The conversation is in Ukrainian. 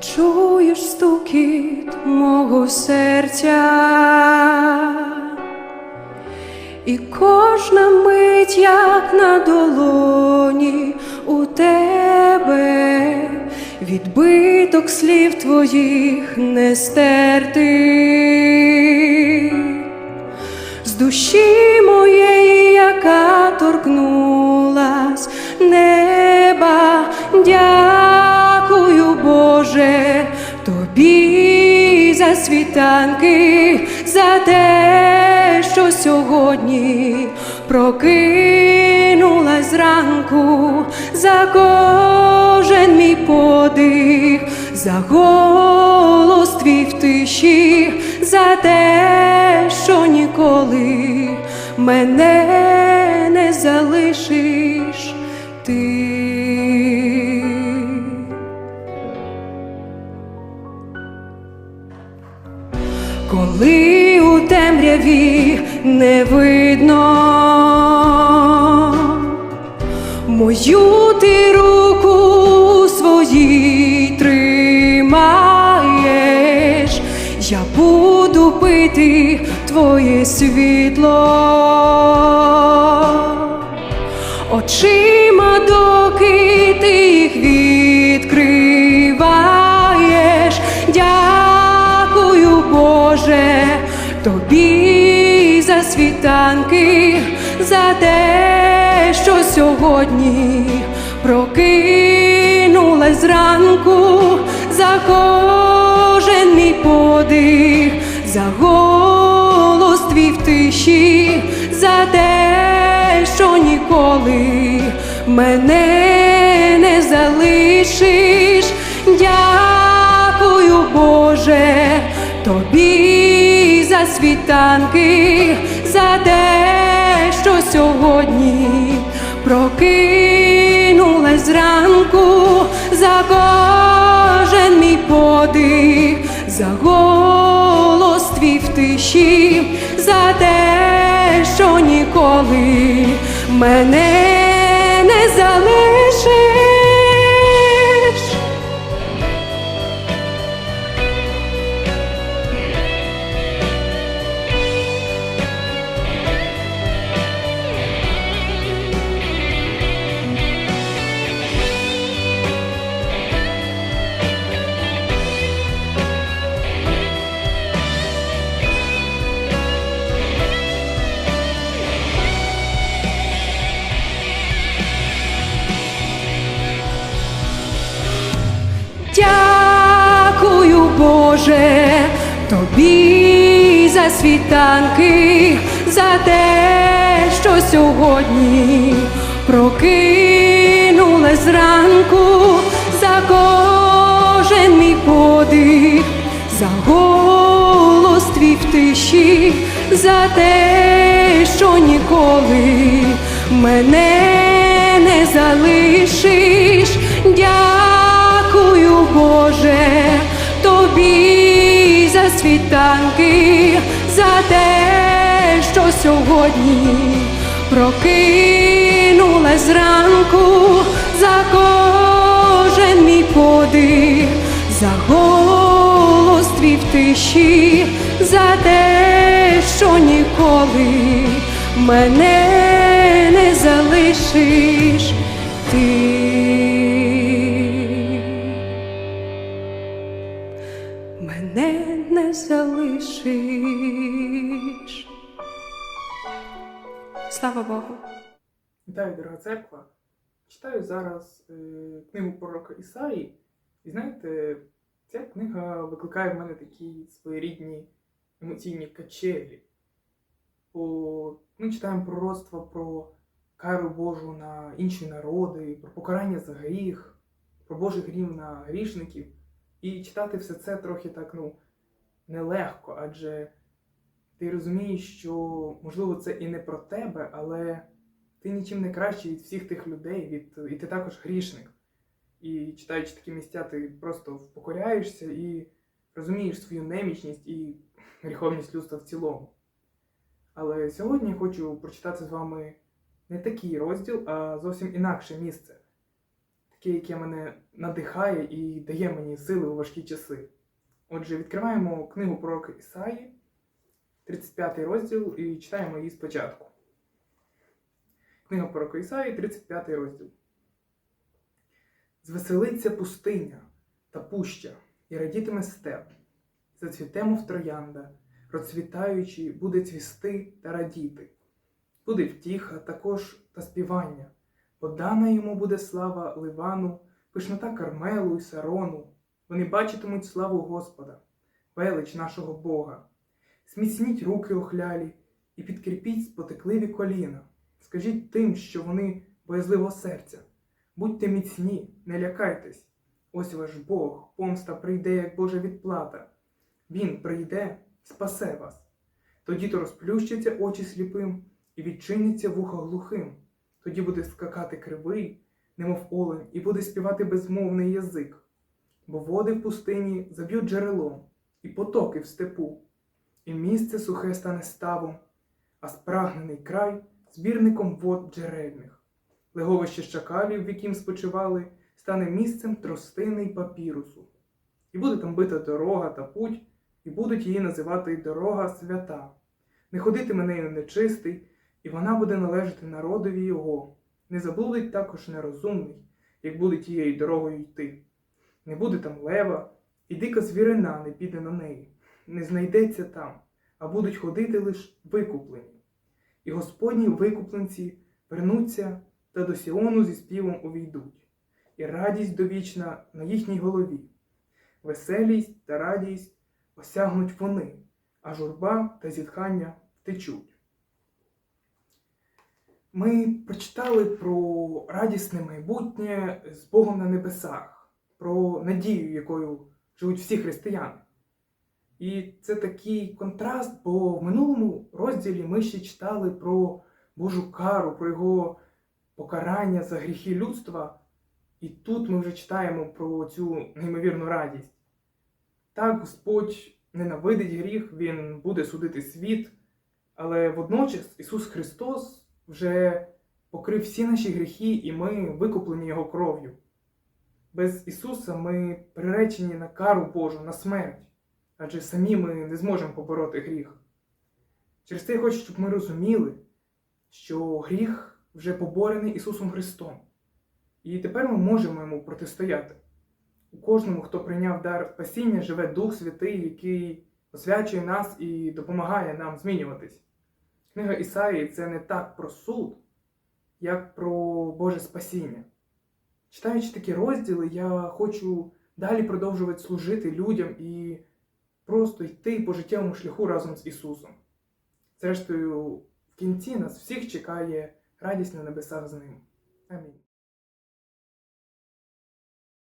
чуєш стукіт мого серця, і кожна мить, як на долоні у тебе, відбиток слів твоїх не стерти з душі моєї, яка торкнулась неба, світанки, за те, що сьогодні прокинулась зранку, за кожен мій подих, за голос твій в тиші, за те, що ніколи мене не залишиш темряві не видно. Мою ти руку своїй тримаєш, я буду пити твоє світло. Очима, доки ти їх відкриваєш, дякую, Боже, тобі світанки, за те, що сьогодні прокинулась зранку, за кожен мій подих, за голос твій в тиші, за те, що ніколи мене не залишиш. Дякую, Боже, тобі за світанки, за те, що сьогодні прокинулась зранку, за кожен мій подих, за голос твій в тиші, за те, що ніколи мене Боже, тобі за світанки, за те, що сьогодні прокинулась зранку, за кожен мій подих, за голос твій в тиші, за те, що ніколи мене не залишиш. Дякую, Боже, тобі за світанки, за те, що сьогодні прокинулась зранку, за кожен мій подих, за голос твій в тиші, за те, що ніколи мене не залишиш ти. Богу. Вітаю, дорога церква. Читаю зараз е, книгу пророка Ісаї, і знаєте, ця книга викликає в мене такі своєрідні емоційні качелі. Бо ми читаємо пророцтва про кару Божу на інші народи, про покарання за гріх, про Божий грім на грішників. І читати все це трохи так, ну, нелегко, адже ти розумієш, що можливо це і не про тебе, але ти нічим не кращий від всіх тих людей, від, і ти також грішник. І читаючи такі місця, ти просто впокоряєшся і розумієш свою немічність і гріховність людства в цілому. Але сьогодні я хочу прочитати з вами не такий розділ, а зовсім інакше місце. таке, яке мене надихає і дає мені сили у важкі часи. Отже, відкриваємо книгу пророка Ісаї, 35 розділ, і читаємо її спочатку. Книга пророка Ісаї, 35 розділ. Звеселиться пустиня та пуща, і радітиме степ. Зацвіте, мов троянда, розцвітаючи, буде цвісти та радіти. Буде втіха також та співання. Подана йому буде слава Ливану, пишнота Кармелу і Сарону. Вони бачитимуть славу Господа, велич нашого Бога. Зміцніть руки охлялі і підкріпіть спотекливі коліна. Скажіть тим, що вони боязливого серця. Будьте міцні, не лякайтесь. Ось ваш Бог, помста прийде, як Божа відплата. Він прийде, спасе вас. Тоді то розплющаться очі сліпим і відчиняться вуха глухим. Тоді буде скакати кривий, немов олень, і буде співати безмовний язик. Бо води в пустині заб'ють джерелом, і потоки в степу, і місце сухе стане ставом, а спрагнений край збірником вод джерельних. Леговище шакалів, в яким спочивали, стане місцем тростини й папірусу. І буде там бита дорога та путь, і будуть її називати дорога свята. Не ходитиме нею нечистий, і вона буде належати народові його. Не заблудить також нерозумний, як буде тією дорогою йти. Не буде там лева, і дика звірина не піде на неї, не знайдеться там, а будуть ходити лиш викуплені. І Господні викупленці вернуться та до Сіону зі співом увійдуть, і радість довічна на їхній голові. Веселість та радість осягнуть вони, а журба та зітхання втечуть. Ми прочитали про радісне майбутнє з Богом на небесах, про надію, якою живуть всі християни. І це такий контраст, бо в минулому розділі ми ще читали про Божу кару, про його покарання за гріхи людства. І тут ми вже читаємо про цю неймовірну радість. Так, Господь ненавидить гріх, Він буде судити світ, але водночас Ісус Христос вже покрив всі наші гріхи, і ми викуплені Його кров'ю. Без Ісуса ми приречені на кару Божу, на смерть, адже самі ми не зможемо побороти гріх. Через це я хочу, щоб ми розуміли, що гріх вже поборений Ісусом Христом. І тепер ми можемо йому протистояти. У кожному, хто прийняв дар спасіння, живе Дух Святий, який освячує нас і допомагає нам змінюватись. Книга Ісаї це не так про суд, як про Боже спасіння. Читаючи такі розділи, я хочу далі продовжувати служити людям і просто йти по життєвому шляху разом з Ісусом. Зрештою, в кінці нас всіх чекає радість на небесах з ним. Амінь.